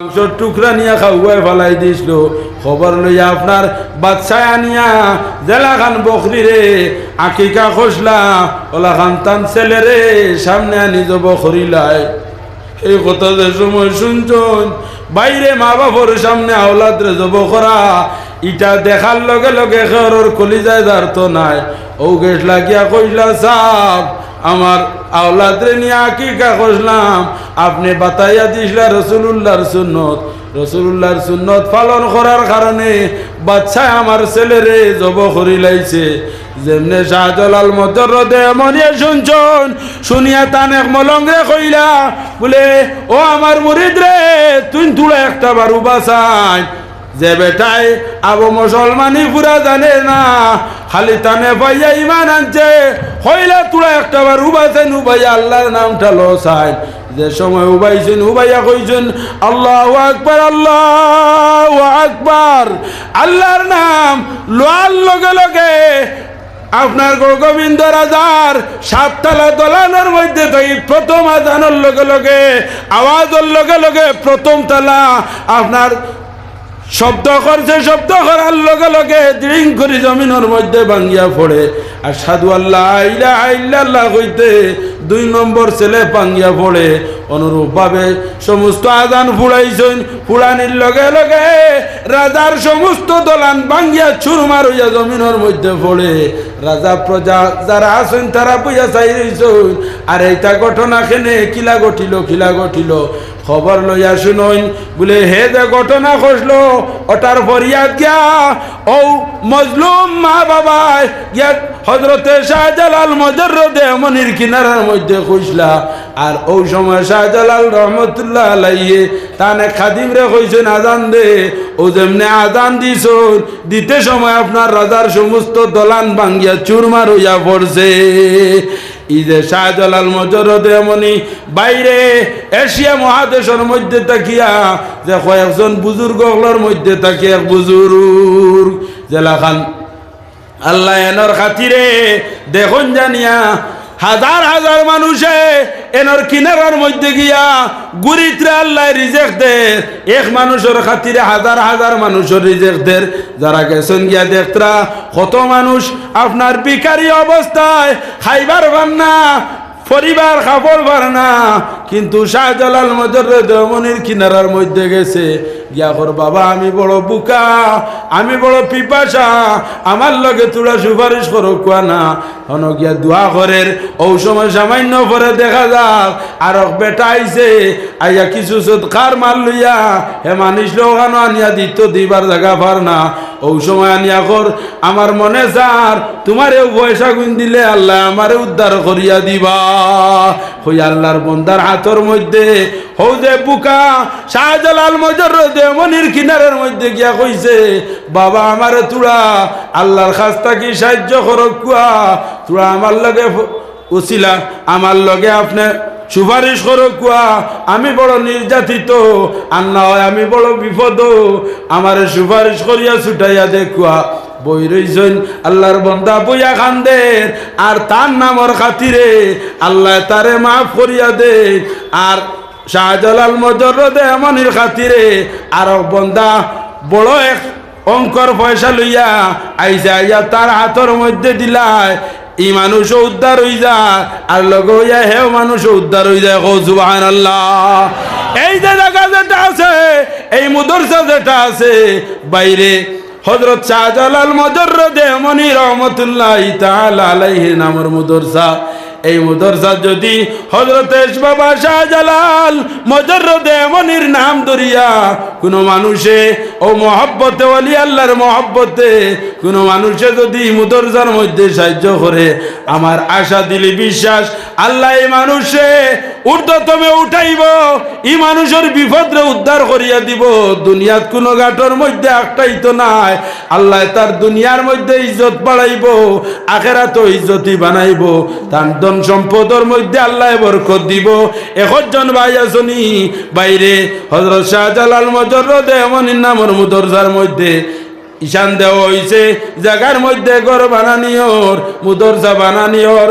মাংসর টুকরা নিয়া খাওয়াই ফেলাই দিছিল খবর লইয়া আপনার বাচ্চা আনিয়া, জেলা খান বকরি রে, আকিকা খসলা, ওলা খান তান ছেলে রে, সামনে আনি যাব খরিলাই এই কথা যে সময় শুনছন, বাইরে মা বাবার সামনে আওলাদ রে জব করা ইটা দেখার লগে লগে খেরর কলিজায় দাঁড়তো নাই। ও গেছ লাগিয়া কইলা সাপ আমার আওলাদরে নিয়ে আকিকা করলাম আপনি বাতাইয়া দিসলা রসুল্লাহর সুন্নত। রসুল্লাহর সুন্নত পালন করার কারণে বাচ্চা আমার ছেলেরে জব করি লাইছে। যেমনে শাহজালাল মতর মনিয়া শুনছন, শুনিয়া তান এক মলঙ্গে কইলা, বলে, ও আমার মুরিদ রে, তুই তুলা একটা বারু বাসাই যে বেটাই আবু মুসলমানি পুরা জানে না, খালি তানে পাইয়া ইমান আনছে। হইলা তুলা একটা বার উবাইছেন, উবাইয়া আল্লাহর নামটা লসাই যে সময় উবাইছেন, উবাইয়া কইছেন, আল্লাহ আকবার আল্লাহ আকবার। আল্লাহর নাম লোয়ার লগে লগে আপনার গোবিন্দ রাজার সাততলা দলানোর মধ্যে থাকি প্রথম আজানোর লগে লগে, আওয়াজের লগে লগে প্রথম তালা আপনার শব্দ করছে, শব্দ করার লগে লগে দৃঢ় করে জমিনের মধ্যে ভাঙ্গিয়া পড়ে। আর সাধু আল্লাহ আইলা আইল্লাহ হইতে দুই নম্বর ছেলে ভাঙ্গিয়া পড়ে। অনুরূপভাবে সমস্ত আজান ফুড়াইছেন ফুড়ানির লগে লগে রাজার সমস্ত দলান ভাঙ্গিয়া চুরমার হইয়া জমিনের মধ্যে পড়ে। রাজা প্রজা যারা আছেন তারা বুঝা চাই রইছেন। আর এইটা ঘটনা খেনে কিলা ঘটিল কিলা ঘটিল? খবর লইয়া শুনইন বলে, হে যে ঘটনা ঘটলো, ওটার ফরিয়াদ গিয়া ও মজলুম মা বাবাই, গিয়া হজরতে শাহজালাল মজরদে মনির কিনারার মধ্যে খুঁজলা। আর ওই সময় শাহজালাল রহমতুল্লাহ আলাইয়ে তানে খাদিম রে কইছেন দে। ও যেমনে আজান দিছন, দিতে সময় আপনার রাজার সমস্ত দলান ভাঙ্গিয়া চুরমার হইয়া পড়ছে। ইদে শাহজালাল মজরদে এমনি বাইরে এশিয়া মহাদেশের মধ্যে তাকিয়া, যে কয়েকজন বুজুর্গগুলোর মধ্যে তাকিয়া, এক বুজুর্গ জেলা খান আল্লাহ এনর খাতিরে দেখুন জানিয়া হাজার হাজার মানুষে এনর কিনারার মধ্যে গিয়া গুরিত্রে আল্লাহ রিজেক্ট দে। এক মানুষের খাতিরে হাজার হাজার মানুষের রিজেক্ট দের যারা গেছেন গিয়া দেখতরা, কত মানুষ আপনার বিকারি অবস্থায় খাইবার পান না, পরিবার খাবার পার না, কিন্তু শাহজালাল মজর দেমনির কিনারার মধ্যে গেছে। গিয়া কর, বাবা, আমি বড় বুকা, আমি বড় পিপাসা, আমার লগে তোরা সুপারিশ করো, কোয়া না? হন গিয়া দোয়া করের ও সময় সামান্য পরে দেখা যাক, আর বেটা আইছে, আইয়া কিছু কার মার লইয়া, হে মানিস লোকানো আনিয়া দিত, দিবার জায়গা পার না। ও সময় আনিয়া কর, আমার মনে যার তোমারে পয়সা গুণ দিলে আল্লাহ আমারে উদ্ধার করিয়া দিবা। হই আল্লাহর বন্দার হাতর মধ্যে হৌ যে বুকা, শাহজালাল মজর দেমনির কিনারের মধ্যে গিয়া কইছে, বাবা, আমারে তুড়া আল্লাহর খাস্তা কি সাহায্য করক কুয়া? তুড়া আমার লগে উছিলা আমার লগে আপনি সুপারিশ করো কুয়া। আমি বড় নির্যাতিত, আর না হয় আমি বড় বিপদ। আমার সুপারিশ করিয়া ছুটাইয়া দেখুয়া বই রইছেন, আল্লাহর বন্দা বইয়া খান্দের আর তার নামর খাতিরে আল্লাহ তারে মাফ করিয়া দে আর শাহজালাল মজরদে এমনির খাতিরে আর বন্দা বড় এক অঙ্কর পয়সা লইয়া আইসা আইয়া তার হাতর মধ্যে দিলায়। ই মানুষ উদ্ধার হয়ে যায়, আর লগে হইয়া হেও মানুষ উদ্ধার হয়ে যায়। সুবাহান আল্লাহ এই যে জায়গা যেটা আছে, এই মুদরসা যেটা আছে, বাইরে হজরত শাহজালাল মজরদে মনি রহমতুল্লাহ তাআলা আলাইহি নামর মুদরসা। এই মদরসা যদি হজরত বাবা শাহজালাল মজরদে মনির নাম ধরিয়া কোন মানুষে, ও মহব্বতে অলি আল্লাহর মহব্বতে, কোন মানুষে যদি মুদরসার মধ্যে সাহায্য করে, আমার আশা, দিলি, বিশ্বাস, আল্লাহ এই মানুষে ঊর্ধ্বতমে উঠাইব ই মানুষের বিপদরে উদ্ধার করিয়া দিব, দুনিয়াত কোনো গাঠর মধ্যে একটাই তো নাই, আল্লাহ তার দুনিয়ার মধ্যে ইজ্জত বাড়াইব আখেরা তো ইজ্জতই বানাইব, তার ধন সম্পদের মধ্যে আল্লাহ বরকত দিব। একজন ভাই আসনি বাইরে হজরত শাহজালাল এমন নামর মুদরজার মধ্যে। ঈশান দেওয়া হয়েছে জায়গার মধ্যে ঘর বানানিওর মুদরজা বানানিওর